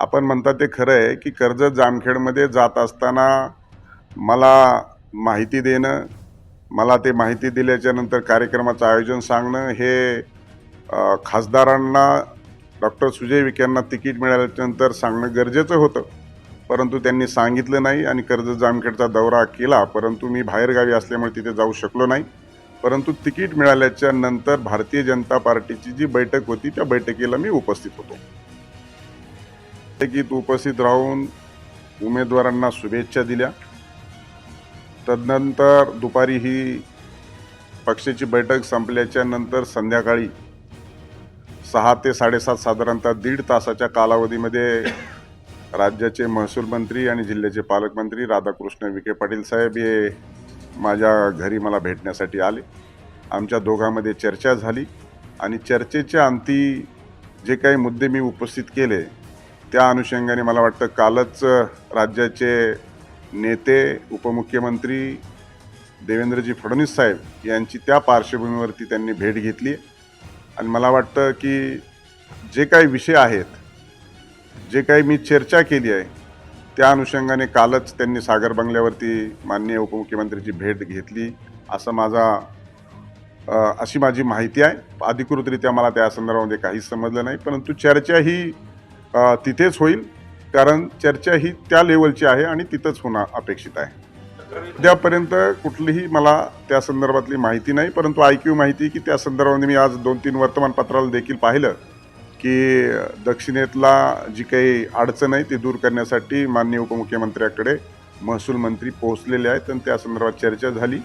आपण म्हणता ते खरं आहे की कर्ज जामखेडमध्ये जात असताना मला माहिती देणं मला ते माहिती दिल्याच्यानंतर कार्यक्रमाचं आयोजन सांगणं हे खासदारांना डॉक्टर सुजय विकेंना तिकीट मिळाल्याच्यानंतर सांगणं गरजेचं होतं. परंतु त्यांनी सांगितलं नाही आणि कर्ज जामखेडचा दौरा केला परंतु मी बाहेरगावी असल्यामुळे तिथे जाऊ शकलो नाही. परंतु तिकीट मिळाल्याच्या नंतर भारतीय जनता पार्टीची जी बैठक होती त्या बैठकीला मी उपस्थित होतो. गीत उपस्थित राहून उमेदवारांना शुभेच्छा दिल्या. तदनंतर दुपारी ही पक्षाची बैठक संपल्याच्या नंतर संध्याकाळी सहा ते साडेसात साधारणतः दीड तासाच्या कालावधीमध्ये राज्याचे महसूल मंत्री आणि जिल्ह्याचे पालकमंत्री राधाकृष्ण विखे पाटील साहेब हे माझ्या घरी मला भेटण्यासाठी आले. आमच्या दोघांमध्ये चर्चा झाली आणि चर्चेच्या अंती जे काही मुद्दे मी उपस्थित केले त्या अनुषंगाने मला वाटतं कालच राज्याचे नेते उपमुख्यमंत्री देवेंद्रजी फडणवीस साहेब यांची त्या पार्श्वभूमीवरती त्यांनी भेट घेतली. आणि मला वाटतं की जे काही विषय आहेत जे काही मी चर्चा केली आहे त्या अनुषंगाने कालच त्यांनी सागर बंगल्यावरती माननीय उपमुख्यमंत्र्यांची भेट घेतली असं माझा अशी माझी माहिती आहे. अधिकृतरित्या मला त्या संदर्भामध्ये काहीच समजलं नाही परंतु चर्चा ही तिथेच होईल कारण चर्चा ही त्या लेवलची आहे आणि तिथंच होणं अपेक्षित आहे. उद्यापर्यंत कुठलीही मला त्या संदर्भातली माहिती नाही परंतु ऐकीव माहिती की त्या संदर्भामध्ये मी आज दोन तीन वर्तमानपत्राला देखील पाहिलं की दक्षिणेतला जी काही अडचण आहे ती दूर करण्यासाठी माननीय उपमुख्यमंत्र्याकडे महसूल मंत्री पोहोचलेले आहेत आणि त्या संदर्भात चर्चा झाली.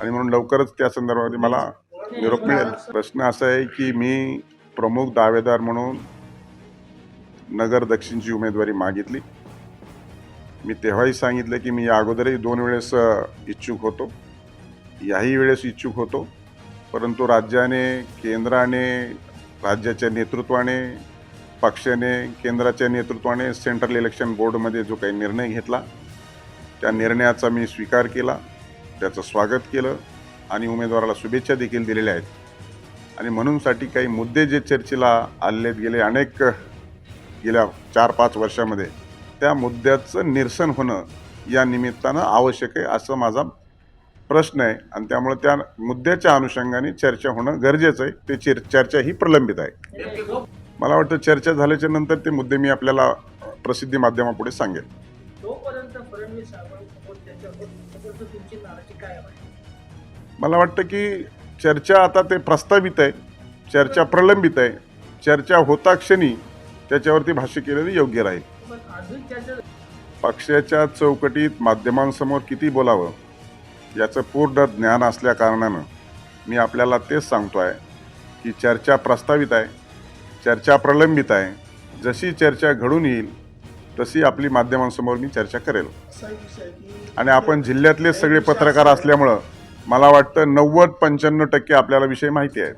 आणि म्हणून लवकरच त्या संदर्भामध्ये मला निरोप मिळेल. प्रश्न असा आहे की मी प्रमुख दावेदार म्हणून नगर दक्षिणची उमेदवारी मागितली. मी तेव्हाही सांगितलं की मी या अगोदरही दोन वेळेस इच्छुक होतो. याही वेळेस इच्छुक होतो. परंतु राज्याने केंद्राने राज्याच्या नेतृत्वाने पक्षाने केंद्राच्या नेतृत्वाने सेंट्रल इलेक्शन बोर्डमध्ये जो काही निर्णय घेतला त्या निर्णयाचा मी स्वीकार केला. त्याचं स्वागत केलं आणि उमेदवाराला शुभेच्छा देखील दिलेल्या आहेत. आणि म्हणूनसाठी काही मुद्दे जे चर्चेला आलेले गेले अनेक गेल्या चार पाच वर्षामध्ये त्या मुद्द्याचं निरसन होणं या निमित्तानं आवश्यक आहे असं माझा प्रश्न आहे. आणि त्यामुळे त्या मुद्द्याच्या अनुषंगाने चर्चा होणं गरजेचं आहे. ते चर चर्चा ही प्रलंबित आहे. मला वाटतं चर्चा झाल्याच्यानंतर ते मुद्दे मी आपल्याला प्रसिद्धी माध्यमापुढे सांगेल. मला वाटतं की चर्चा आता ते प्रस्तावित आहे. चर्चा प्रलंबित आहे. चर्चा होता क्षणी त्याच्यावरती भाष्य केलेलं योग्य राहील. पक्षाच्या चौकटीत माध्यमांसमोर किती बोलावं याचं पूर्ण ज्ञान असल्या कारणानं मी आपल्याला तेच सांगतो आहे की चर्चा प्रस्तावित आहे चर्चा प्रलंबित आहे. जशी चर्चा घडून येईल तशी आपली माध्यमांसमोर मी चर्चा करेल. आणि आपण जिल्ह्यातले सगळे पत्रकार असल्यामुळं मला वाटतं नव्वद पंच्याण्णव टक्के आपल्याला विषय माहिती आहेत.